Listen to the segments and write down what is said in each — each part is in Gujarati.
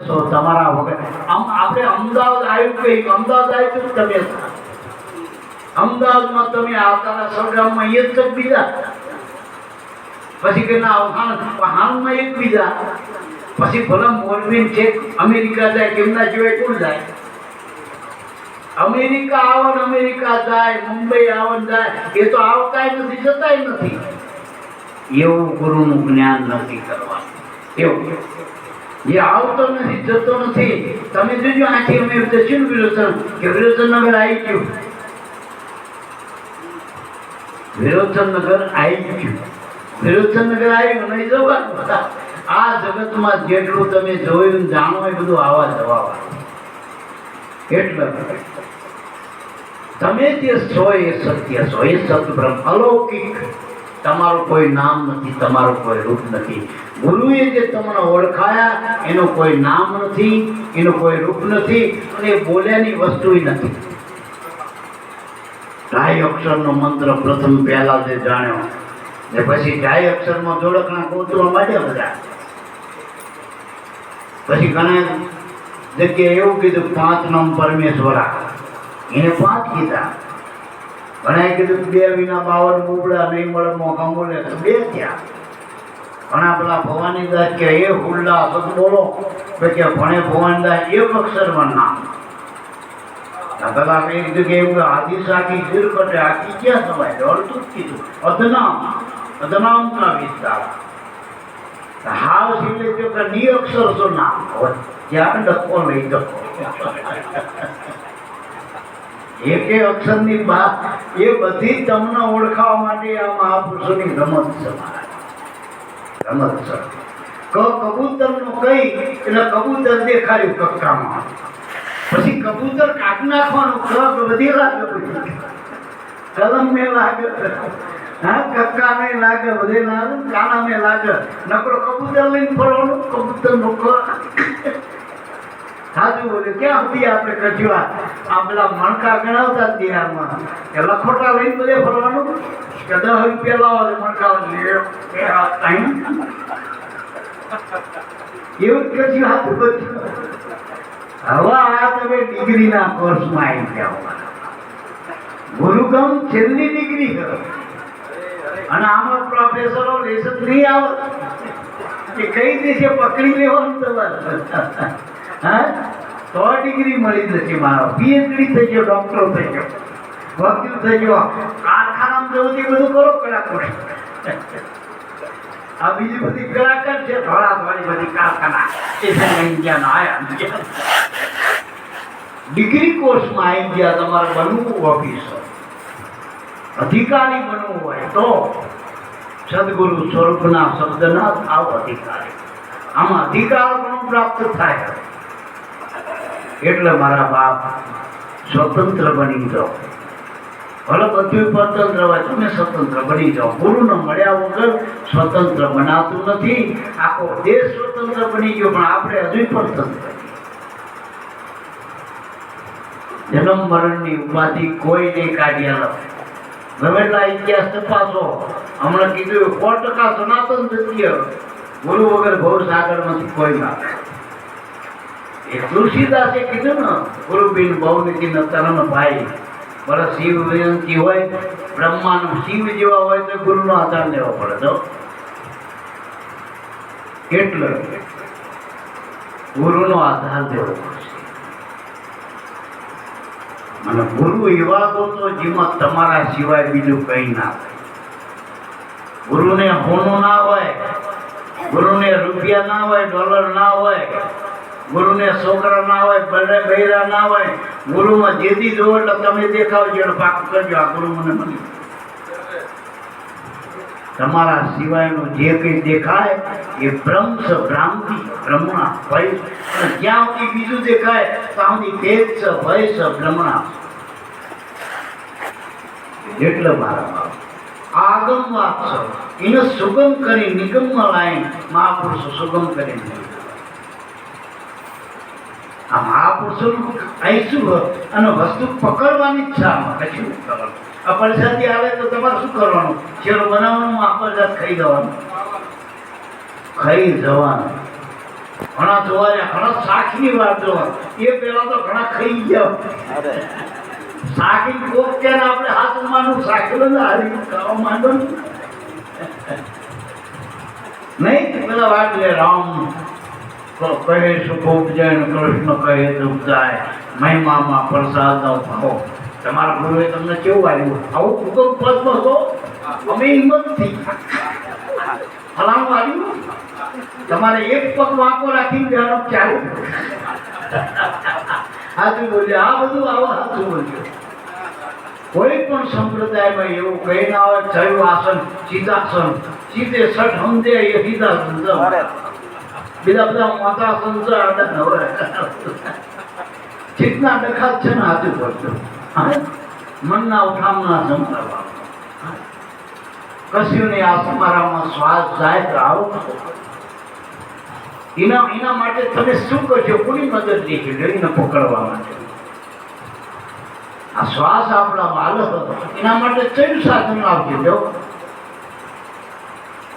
તો તમારા વગર આમ આપણે અમદાવાદ આવ્યું કે અમદાવાદ આવ્યું તમે અમદાવાદમાં તમે આવતાના સૌગ્રામમાં એક જ બીજા. પછી કે ના હાલમાં એક બીજા. પછી ભલે મોરબીન છે, અમેરિકા જાય, કેમના સિવાય કોણ જાય? અમેરિકા આવો અમેરિકા જાય, મુંબઈ આવો જાય. એ તો આવતા નથી, જતાય નથી. એવું ગુરુનું જ્ઞાન નથી કરવાનું એવું. જે આવતો નથી જતો નથી. તમે જોજો આથી અમે દક્ષિણ વિરોચન? કે વિરોચનનગર આવી ગયું. વિરોચનનગર આવી ગયું. વિરોચનનગર આવ્યું નહીં જવાનું આ જગતમાં જેટલું તમે જોયું જાણો એ બધું આવા જવા એટલે તમે જે છો એ સત્ય છો. એ સતબ્રહ્મ અલૌકિક. તમારું કોઈ નામ નથી, તમારું કોઈ રૂપ નથી. ગુરુએ જે તમને ઓળખાયા, એનું કોઈ નામ નથી, એનું કોઈ રૂપ નથી, અને બોલ્યાની વસ્તુ નથી. ઢાઈ અક્ષરનો મંત્ર પ્રથમ પહેલા જે જાણ્યો, ને પછી ઢાઈ અક્ષરમાં જોડકણા ગોતવા માંડ્યા બધા. પછી ઘણા જગ્યાએ એવું કીધું પાંચ નામ પરમેશ્વરા. એને પાંચ કીધા. ઘણાએ કીધું બે વિના બાવન મુબડા નહીં મળે મોકા મળે બે થયા. ઘણા પેલા ભવાની દાસ કે, એ હુલ્લા સત બોલો. કે, ભણે ભવાની દાસ એક અક્ષરમાં નામ પેલા મેં કીધું કે એવું આદિ સાખી શીર કટે, આખી ક્યાં સમાય? અડધું જ કીધું. અધનામ, અધનામના વિસ્તાર. હાવ જો કે, ની અક્ષર તો નામ. ત્યાં જ્યાં ડકો લઈ ડકો એકે અક્ષરની વાત એ બધી તમને ઓળખાવા માટે આ મહાપુરુષોની રમત છે. રમત છે. ક કબૂતરનું કઈ, એટલે કબૂતર દેખાડ્યું કક્કામાં. પછી કબૂતર કાઢી નાખવાનું ક વધી લાગે પછી કલમ ને લાગે, હા, કક્કા ને લાગે વધે લાગે, કાના ને લાગે. નકરો કબૂતર લઈને ફરવાનું કબૂતર નો સાચું બોલે ક્યાં સુધી આપણે કજવા આ પેલા મણકા ગણાવતા બિહારમાં ખોટા લખોટા લઈને બધે ફરવાનું? કે દસ રૂપિયા લાવો મણકા. એવું કજ્યું હાથું બધું. હવે આ તમે ડિગ્રીના કોર્સમાં આવી ગયા. ગુરુગમ છેલ્લી ડિગ્રી કરો. અને આમાં પ્રોફેસરો લેસન નહીં આવે. કે કઈ રીતે પકડી લેવાનું તમારે. હા તો ડિગ્રી મળી જશે મારો પીએચડી થઈ ગયો ડોક્ટર થઈ ગયો વકીલ થઈ ગયો કારખાનામાં જવું તે બધું કરો કલાકોટ આ બીજી બધી કલાકાર છે ધોળા ધોળી બધી કારખાના એ ઇન્ડિયાના આયા ડિગ્રી કોર્સમાં આવી ગયા તમારે બનવું ઓફિસર અધિકારી બનવું હોય તો સદગુરુ સ્વરૂપના શબ્દના થાવ અધિકારી આમાં અધિકાર પણ પ્રાપ્ત થાય એટલે મારા બાપ સ્વતંત્ર બની જાઓ ભલે બધું સ્વતંત્ર હોય તમે સ્વતંત્ર બની જાઓ ગુરુને મળ્યા વગર સ્વતંત્ર બનાવતું નથી. આખો દેશ સ્વતંત્ર બની ગયો, પણ આપણે હજુ પણ તંત્ર જન્મ મરણની ઉપાધિ કોઈ નહીં કાઢ્યા નથી ગમે એટલા ઇતિહાસ તપાસો. હમણાં કીધું, સો ટકા સનાતન સત્ય ગુરુ વગર ભવસાગરમાંથી કોઈ ના તુલસીદાસે કીધું ને, ગુરુબીન ન તરણ ભાઈ બરાબર શિવ વિનંતી હોય, બ્રહ્માનું શિવ જેવા હોય તો ગુરુનો આધાર લેવો પડે. તો એટલે ગુરુનો આધાર લેવો પડશે? અને ગુરુ એવા ગોતો જેમાં તમારા સિવાય બીજું કંઈ ના હોય. ગુરુને હોનું ના હોય, ગુરુને રૂપિયા ના હોય, ડોલર ના હોય ગુરુને છોકરા ના હોય ભલે બૈરા ના હોય, ગુરુમાં જેદી જોવો એટલે તમે દેખાવજો એટલે પાકું કરજો. આ ગુરુ મને મળી. તમારા સિવાયનું જે કંઈ દેખાય, એ બ્રહ્મ ભ્રાંતિ ભ્રમણા ભય. અને જ્યાં સુધી બીજું દેખાય, ત્યાં સુધી ભેદ છે ભય છે ભ્રમણા એટલે મારા બાપ આગમ વાત છે એને સુગમ કરી નિગમમાં લાઈન, મહાપુરુષો સુગમ કરી આ મહાપુરુષોનું અહીં શું અને વસ્તુ પકડવાની ઈચ્છા છે શું કરવાનું પરસાદી આવે તો તમારે શું કરવાનું? શેરો બનાવવાનું પરસાદ ખાઈ જવાનું. ખાઈ જવાનું. ઘણા જોવાયા ઘણા સાક્ષની વાત જોવા એ પેલા તો ઘણા ખાઈ ગયા. સાખી કોક ત્યારે આપણે હાથ માનું સાકેલું ને હારી ખાવા માંડો નહીં પેલા વાત લે રામ. ક- કહે સુખ ઉપજય ને કૃષ્ણ કહે દુઃખ જાય મહિમામાં પ્રસાદ નો ભાવ. તમારા ગુરુએ તમને કેવું આવ્યું આવું કુકમ પદ હતો અમે હિંમત થઈ ફલાણું આવ્યું તમારે એક પગ વાંકો રાખીને જવાનું ચાલુ. સાચું બોલ્યો. આ બધું આવો સાચું બોલ્યો. કોઈ પણ સંપ્રદાયમાં એવું કહી ના હોય થયું આસન સીતાસન સીધે સઠ છે. અરે બીજા બધા માતા છે આડા નવરા. ચિત્તના ડખા છે ને હાથું પડતું હા? મનના ઉઠામણા સંભળાવવા કશ્યુની આ તમારામાં શ્વાસ જાય તો આવો એના એના માટે તમે શું કરજો કોની મદદ લેશો? એને પકડવા માટે. આ શ્વાસ આપણા બાલક હતો. એના માટે કયું સાધન આપજો. જો.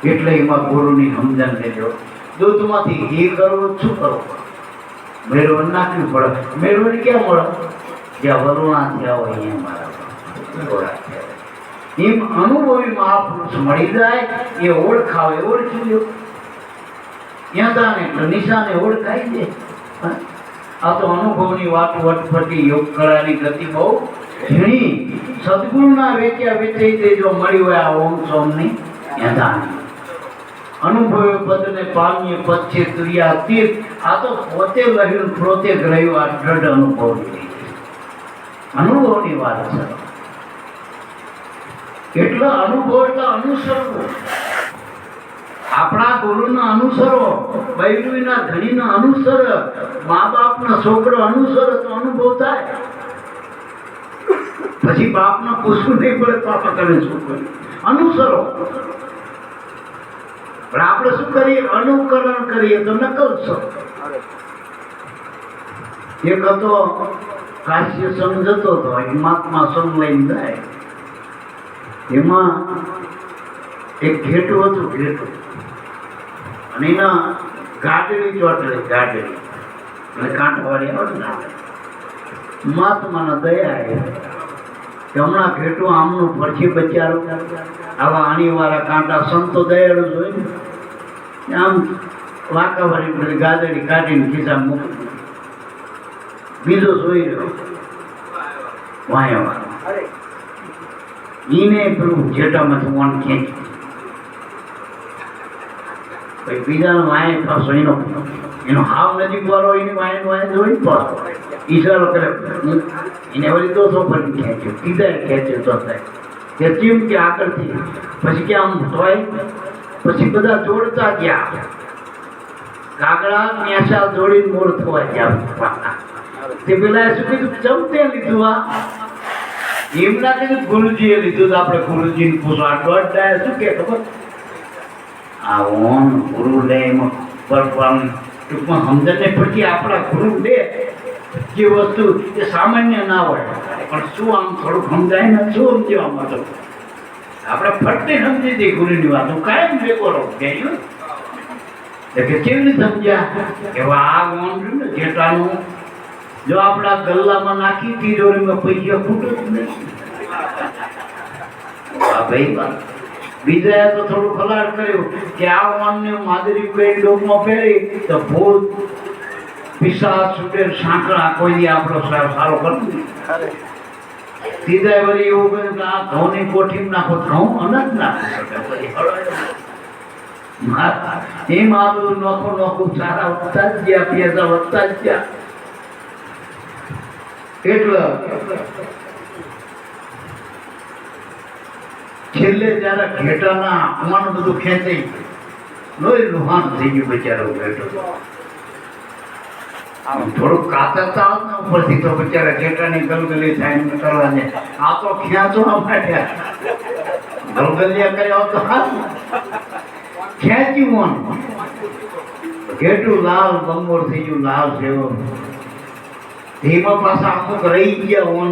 એટલે એમાં ગુરુની સમજણ લેજો. દૂધમાંથી ઘી કરવું શું કરવું મેળવણ નાખવી પડે. મેળવણ ક્યાં મળે? જ્યાં વરુણા થયા હોય અહીંયા મારા. એમ અનુભવી મહાપુરુષ મળી જાય, એ ઓળખાવે, ઓળખી લ્યો. ત્યાં તાને નિશાને ઓળખાઈ દે. આ તો અનુભવની વાત વટફટી યોગ કળાની ગતિ બહુ ઝીણી સદગુણના વેચ્યા વેચાઈ તે જો મળી હોય આ ઓમ સોમની ત્યાં તાને પદ પદને પામીએ પદ છે તુર્યા તીર્થ આ તો પોતે લહ્યું પોતે ગ્રહ્યું આ દ્રઢ અનુભવની અનુભવની વાત છે. એટલે અનુભવ એટલે અનુસરવું. આપણા ગુરુના અનુસરો બૈરુના ધણીના અનુસર મા બાપના છોકરો અનુસર તો અનુભવ થાય. પછી બાપને પૂછવું નહીં પડે તો આપણે તમે શું અનુસરો. પણ આપણે શું કરીએ? અનુકરણ કરીએ તો નકલ છો એક હતો કાશ્ય સંઘ જતો હતો હિમાત્મા સંઘ લઈને જાય. એમાં એક ઘેટું હતું, ઘેટું. અને એના ગાડડી ચોટલી ગાડડી અને કાંઠવાળી આવે મહાત્માના દયા આવી હમણાં ઘેટું આમનું ફરથી બચારું આવા આણીવાળા કાંટા સંતો દયાળુ જોઈને આમ વાંકા ભરી બધી ગાદડી કાઢીને ખિસ્સા મૂકી બીજો જોઈ રહ્યો. વાયા વાળો અરે. ઈને પેલું જેટામાંથી વણ ખેંચી. પછી બીજાનો વાય પાછો એનો એનો હાવ નજીક વાળો એની વાય વાય જોઈ પાછો. ઈશારો કરે એને વળી તો સોફરી ખેંચ્યો ખેંચ્યો તો થાય. કે આગળથી? પછી કે આમ હોય પછી બધા જોડતા ગયા. કાગડા મેસા જોડીને મોર થવા ગયા તે પેલા શું કીધું? ચમતે લીધું આ. એમના કીધું, ગુરુજીએ લીધું આપણે ગુરુજીને પૂછો. આ દોઢ ડાયા શું કે ખબર? આ ઓન ગુરુ લે એમાં પર આમ ટૂંકમાં સમજણ પડતી. આપણા ગુરુ લે જે વસ્તુ એ સામાન્ય ના હોય. પણ શું આમ થોડુંક સમજાય ને શું સમજવામાં તો આપણે ફરતે સમજી દઈએ ગુરુની વાત. કાયમ ભેગો રહું કહેજો. એટલે કેવી સમજ્યા? એવા આ ગુણ ને ઘેટાનું જો આપણા ગલ્લામાં નાખી તિજોરીમાં પૈસા ખૂટે જ નહીં. આ ભાઈ વાત. બીજાએ તો થોડું ખલાડ કર્યું કે આ વાનને માદરી પેટ લોકમાં પહેરી તો ભૂત પિસા છૂટે સાંકળા કોઈ દી આપણો સારો સારો કરતું અરે સીધા વળી એવું કહ્યું કે આ ઘઉંની કોઠીમાં નાખો તો ઘઉં અનંત નાખો પછી હળવાય. મા- એમ આલુ નોખું નોખું સારા વધતા જ ગયા પેસા વધતા જ ગયા એટલે છેલ્લે જ્યારે ઘેટાના અમાનું બધું ખેંચાઈ ગયું લોહી લુહાણ થઈ ગયું બિચારો ઘેટો થોડુંક કાતરતા હોત ને ગલગલી થાય આ તો ખેંચવા માંડ્યા. ગલગલિયા કર્યા તો લાલ બંગોળ થઈ ગયું, લાલ જેવો. ધીમા પાછા રહી ગયા ઓન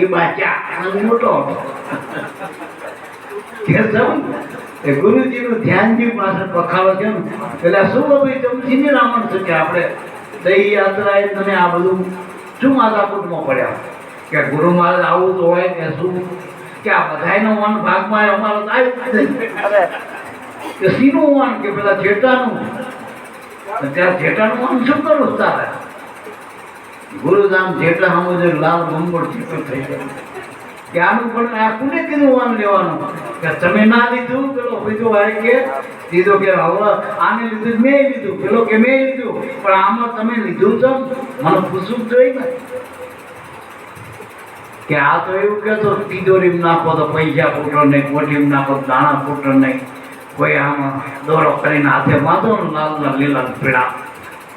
એ બાચા આનંદ મોટો ગુરુજીનું ધ્યાનજી પાસે પખાવે છે ને. એટલે શું ભાઈ ચમચી રામણ છે કે યાત્રા એ તમે આ બધું શું માથાકૂટમાં પડ્યા? કે ગુરુ મહારાજ આવું તો હોય કે શું? કે આ બધાનો મન ભાગમાં અમારો તો નહીં. કે સીનું મન કે પેલા જેટાનું ત્યારે ત્યાં જેટાનું વન શું કરું તારે? ગુરુધામ જેટલા સામું લાલ ગંગોળ ચિત્ર થઈ ગયો. કે પણ આ કીધું વાન લેવાનું. કે તમે ના લીધું, પેલો બીજો ભાઈ કે, દીધો કે હવે આને લીધું, મેં લીધું. પેલો કે મેં લીધું. પણ આમાં તમે લીધું તો મને પૂછવું જોઈએ ને. કે આ તો એવું કહેતો તિજોરી નાખો તો પૈસા ફૂટો નહીં કોઠીમાં નાખો દાણા ફૂટો નહીં. કોઈ આમાં દોરો કરીને હાથે બાંધો ને લાલ લાલ પીડા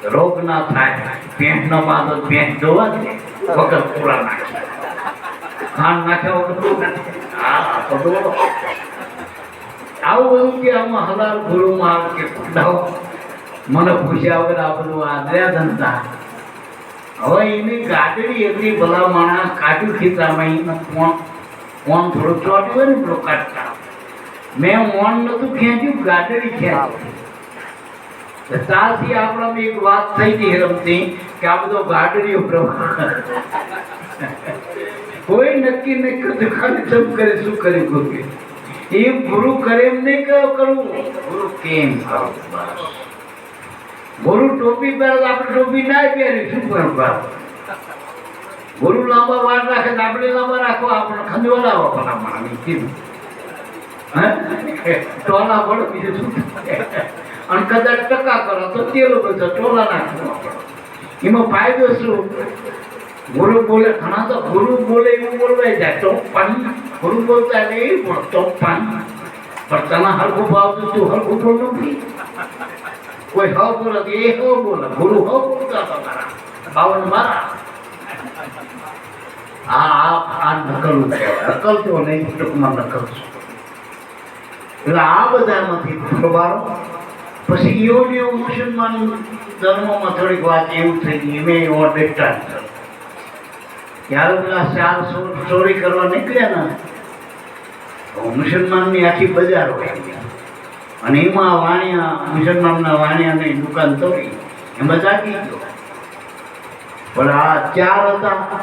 રોગ ના થાય. પેન્ટ ન બાંધો પેન્ટ ધોવા જ વખત પૂરા નાખે. ખાંડ નાખ્યા જ હા આવું બધું કે આમાં હલાલ ગુરુમાં કે ખુદાઓ મને પૂછ્યા વગર આ બધું આદર્યા ધંધા હવે એની ગાદડી એટલી ભલા માણસ કાઢ્યું ખીચામાં એને કોણ કોણ થોડું ચોટ્યું હોય ને પેલો કાઢતા મેં મોન નતું ખેંચ્યું ગાદડી ખેંચ્યું ત્યારથી આપણામાં એક વાત થઈ હતી રમતી કે આ બધો ગાડડીઓ પ્રવાહ કોઈ નક્કી નહીં કરતું ખાલી જમ કરે શું કરે ગુરુ એ ગુરુ કરે એમ નહીં કયો કરવું ગુરુ કેમ. ગુરુ ટોપી પહેરે આપણે ટોપી ના પહેરી, શું કરવું ગુરુ લાંબા વાળ રાખે તો આપણે લાંબા રાખો, આપણે ખંજવાલાવો ભલા માણી કીધું હે? ટોલા પડો બીજું શું અને કદાચ ટકા કરો, તો તેલ બચો ટોલા નાખો. એમાં ફાયદો શું? ગુરુ બોલે ઘણા તો ગુરુ બોલે એવું બોલવાય જાય. પણ ગુરુ બોલતા એટલે એ બોલો તો પણ પણ તને હરખું ભાવતું તું હરખું બોલ નથી. કોઈ હ બોલે એ હ બોલે. ગુરુ હ બોલતા તમારા બાવન મારા. આ આ આ નકલવું કહેવાય. નકલ તો નહીં, ટૂંકમાં નકલ એટલે આ બધામાંથી ફરવારો પછી યોન એવું મુસલમાન ધર્મમાં થોડીક વાત એવું થઈ ગઈ મેં ડેટા ત્યારે પેલા ચાર ચોરી કરવા નીકળ્યા ને. મુસલમાનની આખી બજાર હોય અને એમાં વાણિયા, મુસલમાનના વાણિયાની દુકાન તોડી, એમાં જાગી ગયો. પણ આ ચાર હતા.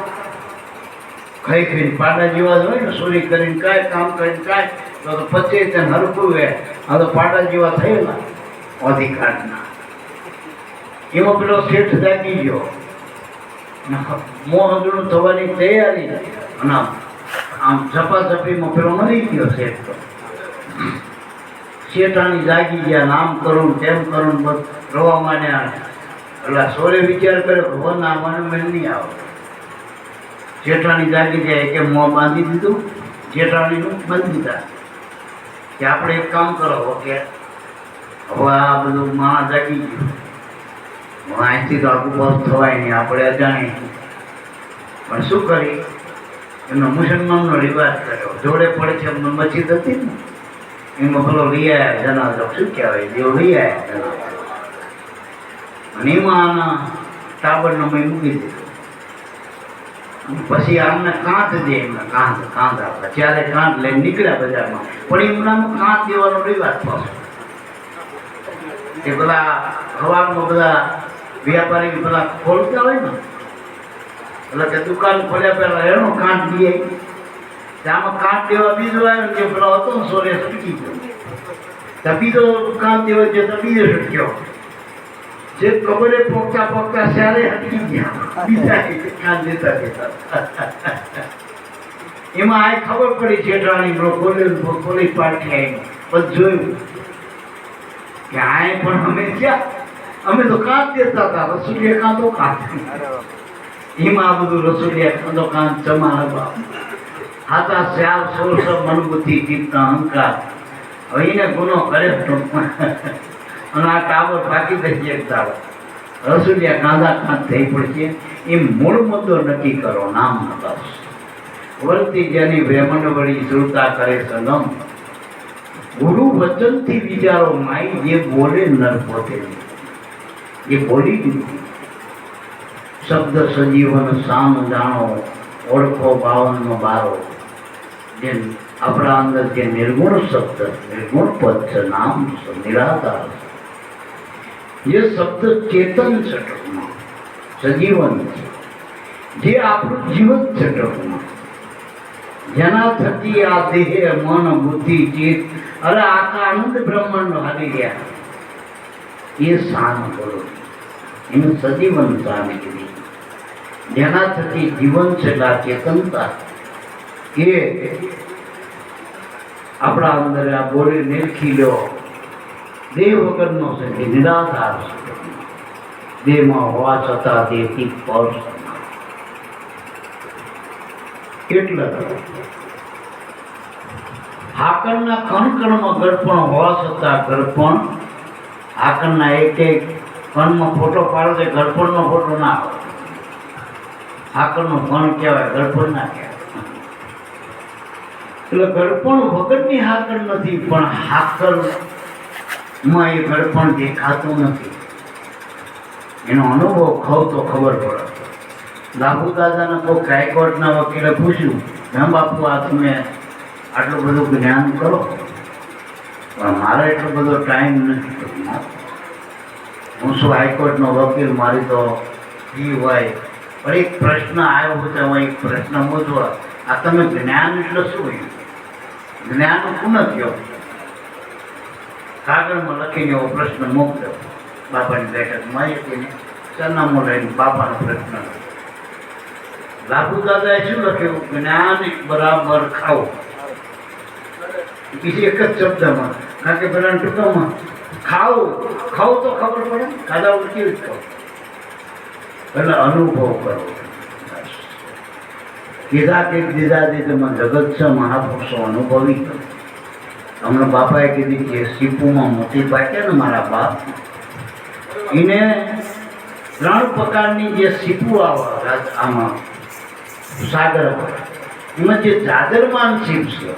ખાઈ ખાઈને પાડા જેવા જ હોય ને, ચોરી કરીને કાંઈ, કામ કરીને કાંઈ, તો તો પચે તેને હે આ તો પાડા જેવા થયેલા. અધિકારના. એમાં પેલો શેઠ જાગી ગયો. મોહજુનું થવાની તૈયારી અને આમ ઝપાઝપીમાં પેલો મરી ગયો શેઠ તો. શેઠાણી જાગી ગયા નામ કરું તેમ કરું રવા માંડ્યા. એટલે સોરે વિચાર કર્યો હો ના મને મેં નહીં આવે. જેઠાણી જાગી જાય કે મોં બાંધી દીધું જેઠાણીનું બંધ દીધા. કે આપણે એક કામ કરો કે હવે આ બધું માં જાગી ગયું. અહીંથી તો આખું બસ થવાય નહીં, આપણે અજાણી. પણ શું કરી એમનો મુસલમાનનો રિવાજ કર્યો. જોડે પડે છે, એમનો મસ્જિદ હતી ને, એમાં પેલો આવ્યા જનાજો, શું કહેવાય? જેવો લઈ જનાજો. અને એમાં આના ટાબરનો મેં મૂકી દીધો. પછી આમને કાંત દે, એમને કાંત કાંત આપતા જ્યારે કાંત લઈને નીકળ્યા બજારમાં, પણ એમનામાં કાંત દેવાનો રિવાજ પાછો. એ બધા હવામાં બધા વ્યાપારી પેલા ખોલતા હોય ને, એટલે કે દુકાન ખોલ્યા પેલા એનો કાંત દે આમાં કાંઠ દેવા બીજો આવ્યો કે પેલો હતો ને, સોરે છૂટી ગયો. બીજો કાંત દેવા જે તો બીજો છૂટ્યો જે કબરે પોકતા પોકતા સારે હટકી ગયા. બીજા એક દેતા દેતા. એમાં આ ખબર પડી જેઠાણી બ્રો બોલે પોલીસ પાર્ટી આવી બધું જોયું કે આ પણ અમે ક્યાં અમે તો કાચ દેતા હતા રસોડિયા કાંતો કાંત એમાં આ બધું રસોડિયા કાંતો કાંત જમા હાથા શ્યાલ સોળ સબ મન બુદ્ધિ ચિત્ત અહંકાર. હવે એને ગુનો કરે અને આ ટાવર થઈ એક ટાવર રસોડિયા કાંદા કાંત થઈ પડશે એ મૂળ મુદ્દો નક્કી કરો નામ ન બસ વર્તી જેની વેમન વળી શ્રુતા કરે સનમ ગુરુ વચનથી વિચારો માઈ જે બોલે નર પોતે એ બોલી દીધું શબ્દ સજીવન સામ જાણો ઓળખો બાવનનો બારો જેમ આપણા અંદર જે નિર્ગુણ શબ્દ નિર્ગુણ પદ છે નામ છે નિરાકાર છે જે શબ્દ ચેતન છે ટૂંકમાં સજીવન છે જે આપણું જીવન છે ટૂંકમાં જેના થકી આ દેહ મન બુદ્ધિ ચિત્ત અરે આખા આનંદ બ્રહ્માંડ હાલી ગયા એ સાન કરો. એનું સજીવન કીધી જેના થકી જીવન છે એટલે આ ચેતનતા. એ આપણા અંદર આ બોડી નિરખી લ્યો દેહ વગરનો છે નિરાધાર છે. દેહમાં હોવા છતાં દેહથી પર એટલે હાકરના કણ કણમાં ગળપણ હોવા છતાં ગળપણ હાકરના એક એક કણમાં ફોટો પાડો તો ગળપણનો ફોટો ના આવે હાકરનો કણ કહેવાય ગળપણ ના કહેવાય. એટલે ગળપણ વગરની હાકર નથી, પણ હાકરમાં એ ગળપણ દેખાતું નથી. એનો અનુભવ ખવ તો ખબર પડે. લાભુ દાદાને કોઈ ગાયકવાડના વકીલે પૂછ્યું મેં બાપુ આ તમે આટલું બધું જ્ઞાન કરો? પણ મારો એટલો બધો ટાઈમ નથી હું શું હાઈકોર્ટનો વકીલ, મારી તો ફી હોય. પણ એક પ્રશ્ન આવ્યો હતો હું એક પ્રશ્ન મૂકવા આ તમે જ્ઞાન એટલે શું જ્ઞાન કોણ થયો કાગળમાં લખીને એવો પ્રશ્ન મોકલ્યો બાપાની બેઠકમાં એકને સરનામું લઈને બાપાનો પ્રશ્ન. લાભુ દાદાએ શું લખ્યું? જ્ઞાન બરાબર ખાઓ. બીજી એક જ શબ્દમાં. કારણ કે પેલા ટૂંકામાં ખાઓ ખાઓ તો ખબર પડે ખાધા વગર જ ખાવ? એટલે અનુભવ કરો. કીધા કે દીધા દીધામાં જગત છે, મહાપુરુષો અનુભવી. કરો હમણાં બાપાએ કીધી કે સીપુમાં મોતી પાક્યા ને મારા બાપ. એને ત્રણ પ્રકારની જે સીપુ આવે આમાં સાગર એમાં જે જાદરમાન સીપ છે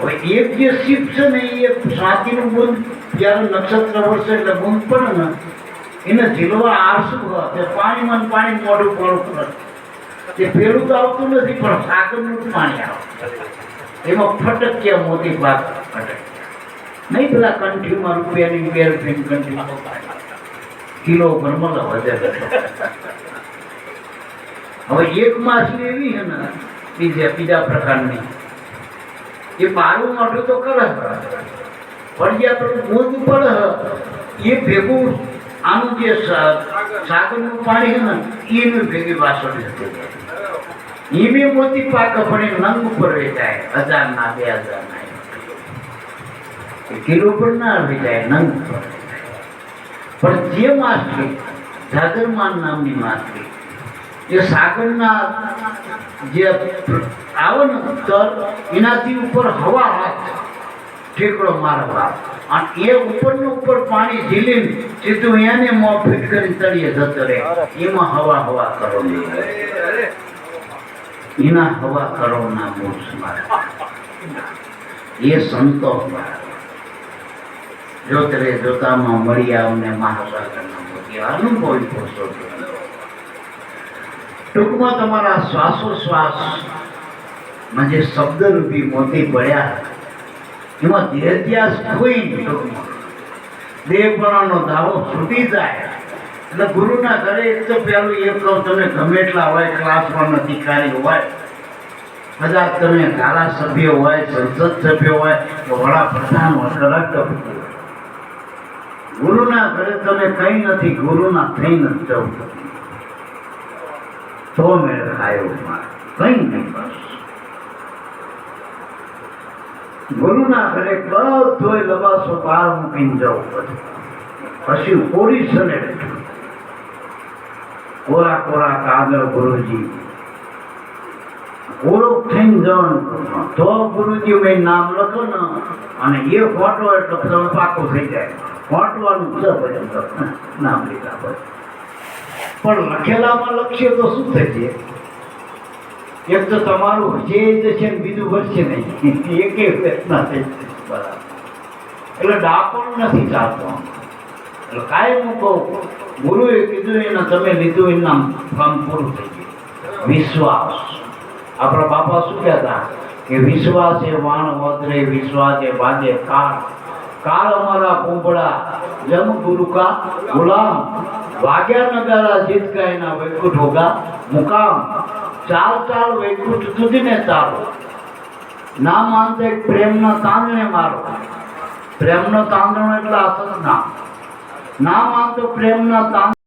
હવે એક જે શિપ છે ને એ સ્વાતિનું બુંદ જ્યારે નક્ષત્ર વર્ષે એટલે બુંદ પડે ને. એને ઝીલવા આરસું હોય, તે પાણીમાં પાણી મોઢું પડું પડે તે પેલું તો આવતું નથી, પણ સાગરનું પાણી આવે. એમાં ફટક્યા મોતી પાક ફટક્યા નહીં પેલા કંઠીમાં રૂપિયાની બે ફીન કંઠી કિલો ભરમલ વધે હવે એક માછલી એવી છે ને, બીજા બીજા પ્રકારની. એ બારું મોઢું તો કરે પડ્યા પર મોજ પડે એ ભેગું આનું જે સા- સાગરનું પાણી છે ને એનું ભેગી વાસણ જતું એ બી મોતી પાક પણ એ નંગ ઉપર વેચાય હજાર ના બે હજાર ના એ કિલો પર ના વેચાય નંગ ઉપર વેચાય. પણ જે માછલી જાગરમાન નામની માછલી એ સાગરના જે આવે ને તર એનાથી ઉપર હવા હાથ ઠેકડો મારવા. અને એ ઉપરનું ઉપર પાણી ઝીલીને સીધું એને મોં ફિટ કરી તળીએ જતો રહે. એમાં હવા હવા કરો એના હવા કરો ના મૂળ મારા એ સંતો જોતરે જોતામાં મળી આવને મહાસાગરના મોતી ટૂંકમાં તમારા શ્વાસોશ્વાસ માં જે શબ્દરૂપી મોતી પડ્યા, એમાં દેહત્યાસ કોઈ દેવપણાનો દાવો છૂટી જાય. એટલે ગુરુના ઘરે એક તો પહેલું એ કહું, તમે ગમે એટલા હોય ક્લાસમાં અધિકારી હોય, કદાચ તમે ધારાસભ્ય હોય, સંસદ સભ્ય હોય કે વડાપ્રધાન હોય રાષ્ટ્રપતિ હોય. ગુરુના ઘરે તમે કઈ નથી, ગુરુના થઈ નથી જવું. તો મેળ ખાયો કંઈ નહીં બસ. ગુરુના ઘરે બધોય લબાસો બહાર મૂકીને જવું પડે. પછી કોરી સને કોરા કોરા કાગળ ગુરુજી. ઓળખ થઈને જવાનું તો ગુરુજી મેં નામ લખો ને. અને એ ફોટો એટલે તમે પાકો થઈ જાય. ફોટવાનું છે ભજન નામ લીધા પછી. પણ લખેલામાં લખશે તો શું થશે એક તો તમારું જે છે ને બીજું વધશે નહીં. એકે ના થઈ એટલે ડાપણ નથી ચાલતો એટલે કાંઈ હું કહું, ગુરુએ કીધું એના, તમે લીધું એના કામ પૂરું થઈ ગયું. વિશ્વાસ. આપણા બાપા શું કહેતા? કે વિશ્વાસ એ વાણ વધરે એ બાજે કાળ. કાળ અમારા કુંભળા જમ ગુરુ કા ગુલામ. વાગ્યા નગારા જીત ગાયના વૈકુંઠ હોગા મુકામ. ચાલ ચાલ વૈકુંઠ સુધીને ચાલો. ના માનતો એક પ્રેમનો તાંદણે મારો. પ્રેમનો તાંદણો એટલે અસર ના ના માનતો પ્રેમના તાંદણા